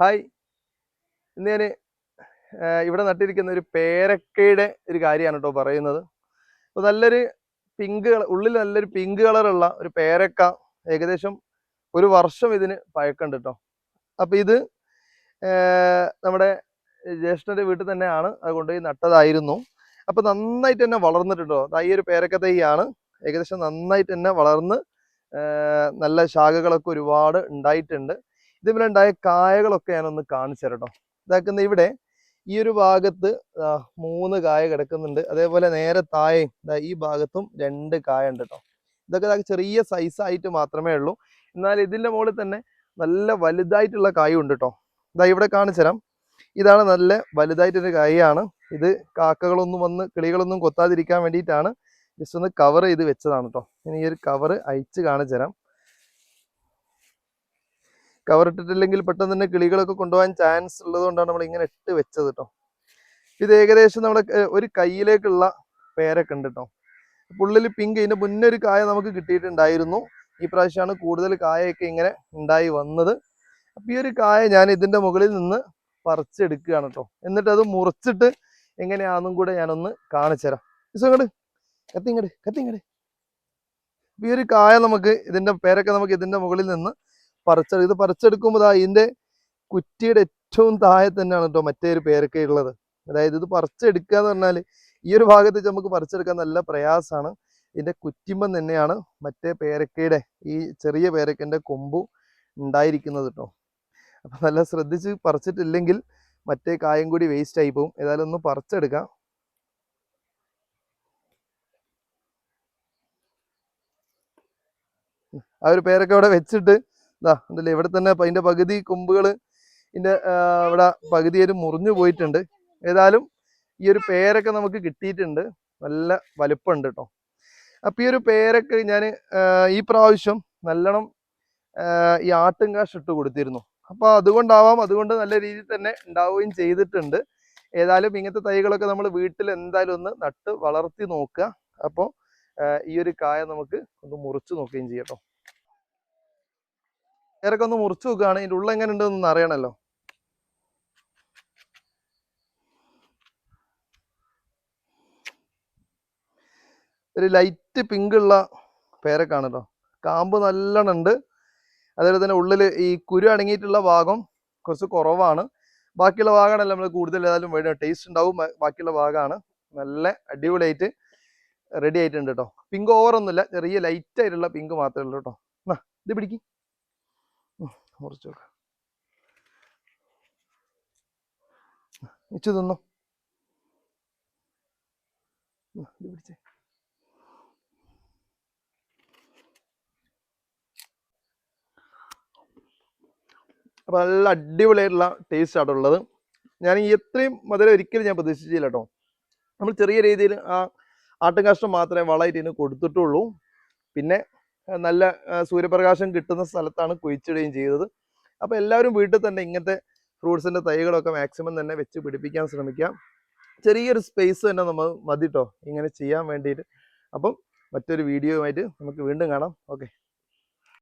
Hi ഇന്ന് ഞാൻ ഇവിടെ നട്ടിരിക്കുന്ന ഒരു പേരക്കയുടെ ഒരു കാര്യമാണ് കേട്ടോ പറയുന്നത്. അപ്പോൾ നല്ലൊരു പിങ്ക് ഉള്ളിൽ നല്ലൊരു പിങ്ക് കളറുള്ള ഒരു പേരക്ക ഏകദേശം ഒരു വർഷം ഇതിന് പഴക്കുണ്ട് കേട്ടോ അപ്പോൾ ഇത് നമ്മുടെ ജ്യേഷ്ഠന്റെ വീട്ടിൽ തന്നെയാണ് അതുകൊണ്ട് ഈ നട്ടതായിരുന്നു. അപ്പോൾ നന്നായിട്ട് തന്നെ വളർന്നിട്ടുണ്ടോ ഈ ഒരു പേരക്ക തൈയാണ്. ഏകദേശം നന്നായിട്ട് തന്നെ വളർന്ന് നല്ല ശാഖകളൊക്കെ ഒരുപാട് ഉണ്ടായിട്ടുണ്ട്. ഇതിലുണ്ടായ കായകളൊക്കെ ഞാനൊന്ന് കാണിച്ചു തരട്ടോ. ഇതാക്കുന്ന ഇവിടെ ഈ ഒരു ഭാഗത്ത് മൂന്ന് കായ കിടക്കുന്നുണ്ട്. അതേപോലെ നേരെ താഴെ ഈ ഭാഗത്തും രണ്ട് കായ ഉണ്ട് കേട്ടോ. ഇതൊക്കെ ചെറിയ സൈസ് ആയിട്ട് മാത്രമേ ഉള്ളൂ. എന്നാൽ ഇതിന്റെ മുകളിൽ തന്നെ നല്ല വലുതായിട്ടുള്ള കായ ഉണ്ട് കേട്ടോ. ഇതാ ഇവിടെ കാണിച്ചു തരാം. ഇതാണ് നല്ല വലുതായിട്ടൊരു കായയാണ് ഇത് കാക്കകളൊന്നും വന്ന് കിളികളൊന്നും കൊത്താതിരിക്കാൻ വേണ്ടിയിട്ടാണ് ജസ്റ്റ് ഒന്ന് കവർ ചെയ്ത് വെച്ചതാണ് കേട്ടോ. ഇനി ഈ ഒരു കവർ അയച്ച് കാണിച്ചു തരാം. കവർ ഇട്ടിട്ടില്ലെങ്കിൽ പെട്ടെന്ന് തന്നെ കിളികളൊക്കെ കൊണ്ടുപോകാൻ ചാൻസ് ഉള്ളതുകൊണ്ടാണ് നമ്മൾ ഇങ്ങനെ ഇട്ട് വെച്ചത് കേട്ടോ ഇത് ഏകദേശം നമ്മുടെ ഒരു കയ്യിലേക്കുള്ള പേരൊക്കെ ഉണ്ട് കേട്ടോ പുള്ളിൽ പിങ്ക് ഇതിന്റെ മുന്നേ ഒരു കായ നമുക്ക് കിട്ടിയിട്ടുണ്ടായിരുന്നു. ഈ പ്രാവശ്യമാണ് കൂടുതൽ കായയൊക്കെ ഇങ്ങനെ ഉണ്ടായി വന്നത്. അപ്പൊ ഈ ഒരു കായ ഞാൻ ഇതിന്റെ മുകളിൽ നിന്ന് പറിച്ചെടുക്കുകയാണ് കേട്ടോ എന്നിട്ട് അത് മുറിച്ചിട്ട് എങ്ങനെയാണെന്നും കൂടെ ഞാനൊന്ന് കാണിച്ചു തരാം. ഇങ്ങോട്ട് കത്തിങ്ങട് കത്തിങ്ങട് ഈ ഒരു കായ നമുക്ക് ഇതിന്റെ പേരൊക്കെ നമുക്ക് ഇതിന്റെ മുകളിൽ നിന്ന് പറിച്ചെടു ഇത് പറിച്ചെടുക്കുമ്പോൾ ഇതിന്റെ കുറ്റിയുടെ ഏറ്റവും താഴെ തന്നെയാണ് കേട്ടോ മറ്റേ ഒരു പേരക്ക ഉള്ളത്. അതായത് ഇത് പറിച്ചെടുക്കുക എന്ന് പറഞ്ഞാൽ ഈ ഒരു ഭാഗത്ത് നമുക്ക് പറിച്ചെടുക്കാൻ നല്ല പ്രയാസമാണ് ഇതിന്റെ കുറ്റിമ്പം തന്നെയാണ് മറ്റേ പേരക്കയുടെ ഈ ചെറിയ പേരക്കന്റെ കൊമ്പു ഉണ്ടായിരിക്കുന്നത് കേട്ടോ അപ്പം നല്ല ശ്രദ്ധിച്ച് പറിച്ചിട്ടില്ലെങ്കിൽ മറ്റേ കായം കൂടി വേസ്റ്റ് ആയി പോകും ഏതായാലും ഒന്ന് പറിച്ചെടുക്കാം. ആ ഒരു പേരൊക്കെ അവിടെ വെച്ചിട്ട് ഇതാ ഉണ്ടല്ലേ ഇവിടെ തന്നെ അതിന്റെ പകുതി കൊമ്പുകൾ ഇതിന്റെ ഇവിടെ പകുതി ഒരു മുറിഞ്ഞു പോയിട്ടുണ്ട്. ഏതായാലും ഈ ഒരു പേരൊക്കെ നമുക്ക് കിട്ടിയിട്ടുണ്ട്. നല്ല വലുപ്പമുണ്ട് കേട്ടോ. അപ്പൊ ഈ ഒരു പേരൊക്കെ ഞാൻ ഈ പ്രാവശ്യം നല്ലോണം ഈ ആട്ടും കാശ് ഇട്ട് കൊടുത്തിരുന്നു. അപ്പൊ അതുകൊണ്ടാവാം അതുകൊണ്ട് നല്ല രീതിയിൽ തന്നെ ഉണ്ടാവുകയും ചെയ്തിട്ടുണ്ട്. ഏതായാലും ഇങ്ങനത്തെ തൈകളൊക്കെ നമ്മൾ വീട്ടിൽ എന്തായാലും ഒന്ന് നട്ട് വളർത്തി നോക്കുക. അപ്പോൾ ഈ ഒരു കായ നമുക്ക് ഒന്ന് മുറിച്ച് നോക്കുകയും ചെയ്യാം പേരൊക്കെ ഒന്ന് മുറിച്ച് നോക്കുകയാണ്. ഇതിന്റെ ഉള്ള എങ്ങനെ ഉണ്ടെന്ന് അറിയണല്ലോ ഒരു ലൈറ്റ് പിങ്ക് ഉള്ള പേരക്കാണ് കേട്ടോ കാമ്പ് നല്ലോണം ഉണ്ട്. അതേപോലെ തന്നെ ഉള്ളിൽ ഈ കുരു അടങ്ങിയിട്ടുള്ള ഭാഗം കുറച്ച് കുറവാണ്. ബാക്കിയുള്ള ഭാഗമാണല്ലോ നമ്മൾ കൂടുതൽ ഏതായാലും വേണം ടേസ്റ്റ് ഉണ്ടാവും. ബാക്കിയുള്ള ഭാഗമാണ്. നല്ല അടിപൊളിയായിട്ട് റെഡി ആയിട്ടുണ്ട് കേട്ടോ പിങ്ക് ഓവറൊന്നുമില്ല ചെറിയ ലൈറ്റ് ആയിട്ടുള്ള പിങ്ക് മാത്രമേ ഉള്ളൂ കേട്ടോ ഇത് പിടിക്ക്. ഉം, മുറിച്ച് നോക്കാം ഇച്ചു തിന്നോ. പിടിച്ചേ. നല്ല അടിപൊളിയായിട്ടുള്ള ടേസ്റ്റ് ആണ് ഉള്ളത്. ഞാൻ ഈ എത്രയും മധുരം ഒരിക്കലും ഞാൻ പ്രതീക്ഷിച്ചില്ല കേട്ടോ നമ്മൾ ചെറിയ രീതിയിൽ ആ ആട്ടും മാത്രമേ വളമായിട്ട് ഇതിന് കൊടുത്തിട്ടുള്ളൂ. പിന്നെ നല്ല സൂര്യപ്രകാശം കിട്ടുന്ന സ്ഥലത്താണ് കുഴിച്ചിടുകയും ചെയ്തത്. അപ്പോൾ എല്ലാവരും വീട്ടിൽ തന്നെ ഇങ്ങനത്തെ ഫ്രൂട്ട്സിന്റെ തൈകളൊക്കെ മാക്സിമം തന്നെ വെച്ച് പിടിപ്പിക്കാൻ ശ്രമിക്കാം ചെറിയൊരു സ്പേസ് തന്നെ നമ്മൾ മതി കേട്ടോ ഇങ്ങനെ ചെയ്യാൻ വേണ്ടിയിട്ട്. അപ്പം മറ്റൊരു വീഡിയോയുമായിട്ട് നമുക്ക് വീണ്ടും കാണാം. ഓക്കെ.